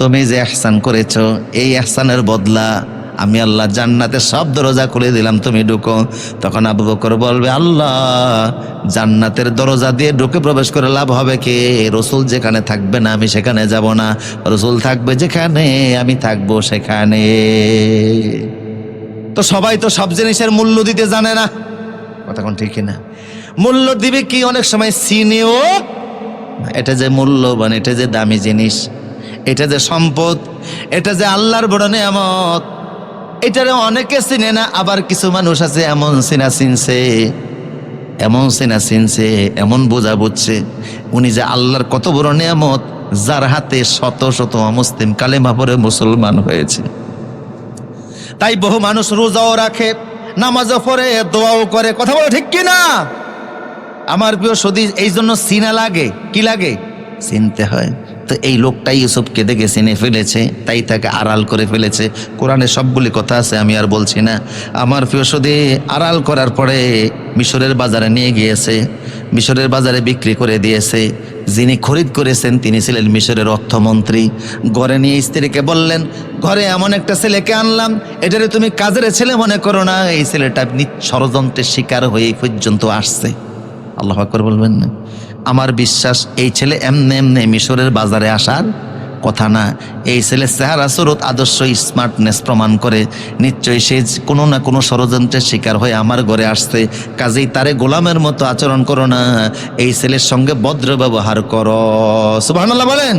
তুমি যে এহসান করেছ, এই এহসানের বদলা আমি আল্লাহ জান্নাতের সব দরজা খুলে দিলাম, তুমি ঢুকো। তখন আবু বকর বলবে, আল্লাহ, জান্নাতের দরজা দিয়ে ঢুকে প্রবেশ করে লাভ হবে কি? রসুল যেখানে থাকবে না, আমি সেখানে যাব না। রসুল থাকবে যেখানে, আমি থাকব সেখানে। তো সবাই তো সব জিনিসের মূল্য দিতে জানে না। কথা কোন ঠিক না মূল্য দিবে কি? অনেক সময় সিনেও এটা যে মূল্যবান, এটা যে দামি জিনিস। এটা যে সম্পদ, এটা যে আল্লাহর বড় নেয়ামত, এটারে অনেকে চিনে না, আবার কিছু মানুষ আছে এমন চিনা চিনছে, এমন চেনা চিনছে, এমন বোঝা বুঝছে, উনি যে আল্লাহর কত বড় নিয়ামত, যার হাতে শত শত অমুসলিম কালেমা পরে মুসলমান হয়েছে। তাই বহু মানুষ রোজাও রাখে, নামাজও পড়ে, দোয়াও করে, কথা বলে ঠিক কি না আমার প্রিয় সদী এই জন্য সিনা লাগে, কি লাগে? চিনতে হয়। তো এই লোকটাই ইউসুফকে দেখে চিনে ফেলেছে, তাই তাকে আড়াল করে ফেলেছে। কোরআনে সবগুলি কথা আছে, আমি আর বলছি না। আমার প্রিয় সদী, আড়াল করার পরে মিশরের বাজারে নিয়ে গিয়েছে, মিশরের বাজারে বিক্রি করে দিয়েছে। যিনি খরিদ করেছেন, তিনি ছিলেন মিশরের অর্থমন্ত্রী। ঘরে নিয়ে স্ত্রীকে বললেন, ঘরে এমন একটা ছেলেকে আনলাম, এটারে তুমি কাজের ছেলে মনে করো না, এই ছেলেটা ষড়যন্ত্রের শিকার হয়ে পর্যন্ত আসছে। আল্লাহ আকবর বলবেন না আমার বিশ্বাস, এই ছেলে এমনে এমনে মিশরের বাজারে আসার কথা না। এই ছেলে চেহারা, সুরত, আদর্শ স্মার্টনেস প্রমাণ করে। নিশ্চয়ই সে কোনো না কোনো ষড়যন্ত্রের শিকার হয়ে আমার ঘরে আসছে। কাজেই তারে গোলামের মতো আচরণ করো না। এই ছেলের সঙ্গে ভদ্র ব্যবহার করো। সুবাহ বলেন।